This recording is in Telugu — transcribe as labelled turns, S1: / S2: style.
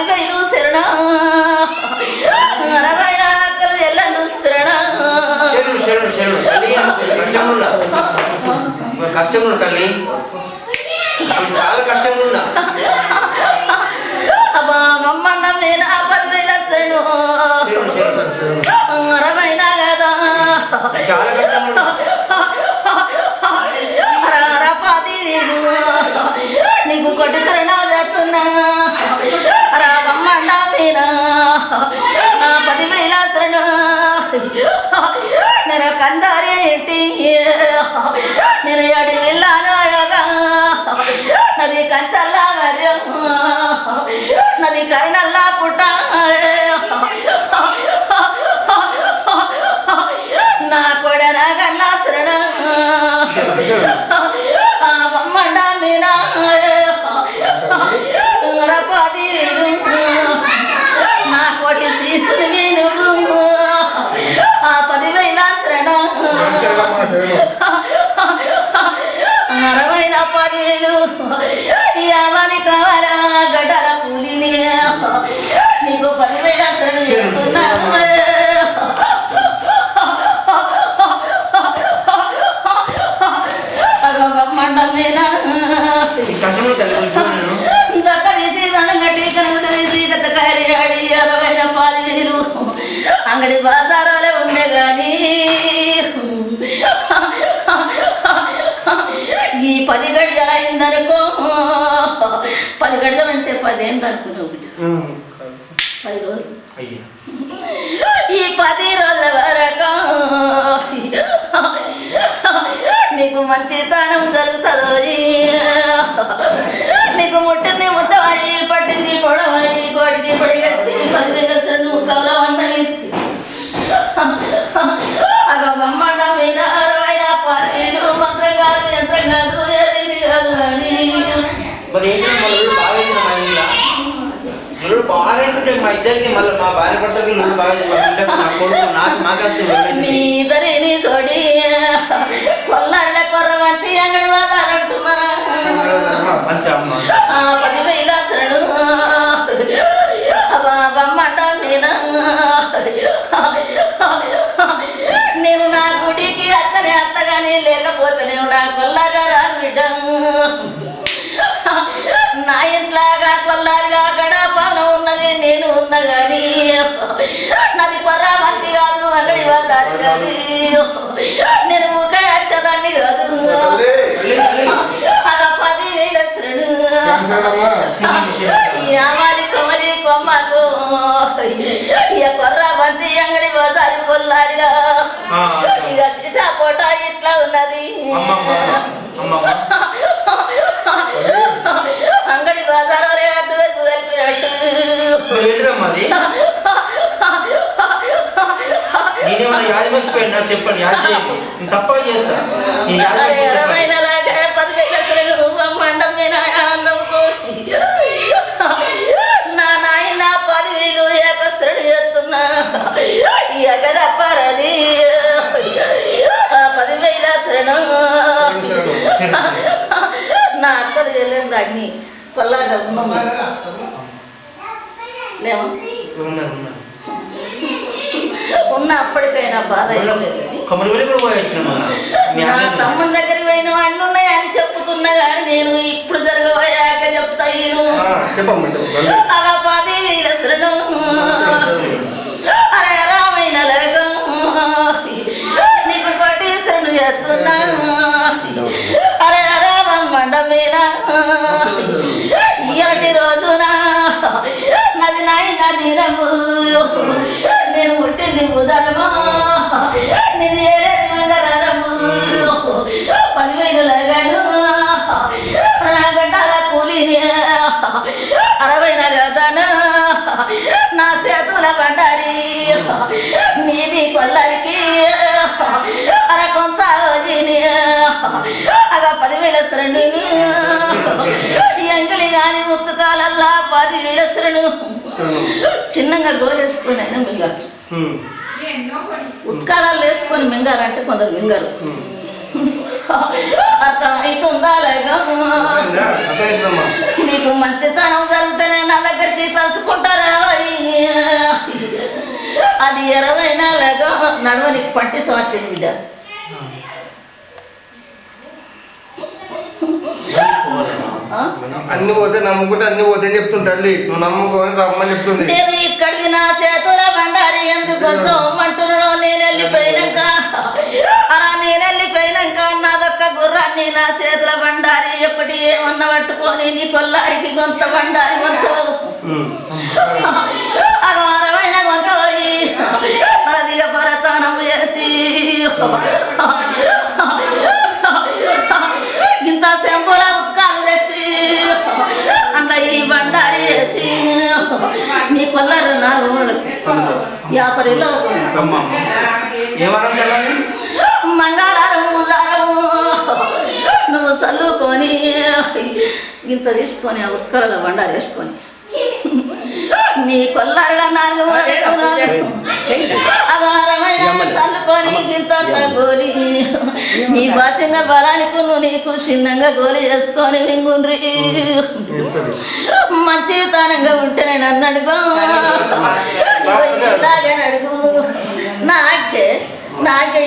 S1: పదివేలు శరణం. అరవై రాకలు ఎల్లను శరణం.
S2: శరణు తల్లి. చాలా కష్టంగా ఉన్నా
S1: మమ్మన్న మీద పదివేల శరణు.
S2: చాలా
S1: నేను పదివేలు యావాలి కావాలా గడ్డల కూలిని నీకు పదివేల అసలు చెప్తున్నా మండ మీద
S2: ఈ కష్టంలో తల్లి కొంచెం నేను.
S1: అంగడి బాజారాలే ఉండే కానీ ఈ పది గడియలు అయిందనుకో పది గడియలు అంటే పదేళ్ళు అనుకున్నావు బిడ్డ. పది రోజులు. ఈ పది రోజుల వరకు నీకు మంచితనం జరుగుతుందో
S2: మరి ఏంటి మన ఊళ్ళు బాగా అయింది మా ఇంట్లో? ముళ్ళు అవుతుంటే మా ఇద్దరికి మళ్ళీ మా భార్య భర్తకి ముళ్ళు బాగా అయింది. మా బిడ్డకు నా కొడుకు నాకు మాకేస్తే
S1: మీ
S2: వెళ్ళలేదు
S1: ఇద్దరిని తోడి కొల్లాళ్ళ కొర్రవంటి అంగడి వాదారంటున్నా
S2: అంతే అమ్మ.
S1: ఆ పదివేల అసలు బొమ్మంట మీద. నేను నా గుడికి అత్తనే అత్తగాని లేకపోతే నేను నా కొల్లాగా రాను బిడ్డ. నా ఇంట్లాగా కొల్లారిగా గడపన ఉన్నది నేను ఉన్నా గాని నాది కొర్రా మంచి కాదు అంగడి వాదారి కాదు. నేను ఊక వచ్చేదాన్ని కాదు. అలా పదివేల శ్రేణు.
S2: శరణు.
S1: యామాలి కొమరి కొమ్మకు. ఇక కొర్ర బంతి అంగడి బజారు కొల్లారిగా. ఇక సిటా పోటా ఇట్లా ఉన్నది.
S2: ఏంటిదమ్మా అది నేనేమన్నా యాది మర్చిపోయినా చెప్పండి యాది చేయండి నేను తప్పగా చేస్తా. నేను యాది
S1: ఆనందంతో నా నాయన పదివేలు ఏక శ్రేణు చేస్తున్నా
S2: ఉన్నారు
S1: ఉన్న అప్పటికైనా బాధ నా తమ్ముని దగ్గరికి పోయిన అన్ని ఉన్నాయని చెప్పుతున్నా కానీ నేను ఇప్పుడు జరగబోయాక చెప్తా
S3: చెప్పు
S1: అగ పది శరణం అరే రామైన లరగం నీకు కొట్టి శరణు చేస్తున్నా అరే రామమ్మండ మీద ఇలాంటి రోజున నది నాయి నది రమ్ము నేను పుట్టింది బుధరము నీది పదివేలు లగాడు నా గడ్డాల కూలిని? అరవై నగదను నా చేతుల బండారి. నీది కొల్లరికి. అగ పదివేల శ్రేణిని ఎంకలి గాని ముత్తుకాలల్లా పదివేల శరణు చిన్నగా గోలేసుకొని అయినా మింగచ్చు
S3: ఉమ్.
S1: ఉత్కారాలు వేసుకొని మింగాలంటే కొందరు మింగరు.
S3: అర్థమైందా? అర్థమైందమ్మా.
S1: నీకు మంచితనం జరిగితేనే నా దగ్గరికి తలుచుకుంటారా? అది ఇరవైనా లేక నడువ నీకు పట్టి సంవత్సరం బిడ్డ?
S3: అన్ని పోతే నమ్ముకుంటే అన్ని పోతే చెప్తుంది తల్లి. నువ్వు నమ్ముకొని రమ్మని చెప్తుంది.
S1: నేను ఇక్కడికి నా చేతుల బండారి ఎందుకు అంటున్నాను నేను వెళ్ళిపోయినాక. అలా నేను వెళ్ళిపోయినాక నాదొక్క గుర్రాన్ని నా చేతుల బండారి ఎప్పటి ఏమన్నా పట్టుకొని నీ కొల్లారికి గొంత బండారి వంచవు
S3: ఉమ్.
S1: అగవారమైన గొంత పోయి పరతానం చేసి. ఈ బండారి వేసి నీ కొల్లరు
S2: చల్లని
S1: మంగళారం ముదారము నువ్వు చల్లుకొని ఇంత తీసుకొని ఆ ఉత్కరల బండారు వేసుకొని నీ ఇంత గోలి నీ బాసింగ బలానికి నువ్వు నీకు చిన్నగా గోలి చేసుకొని మింగుండ్రి.
S3: చెప్తుంది
S1: మంచితనంగా ఉంటేనే నన్ను అడుగు. ఇలాగే అడుగు. నాకే నాకే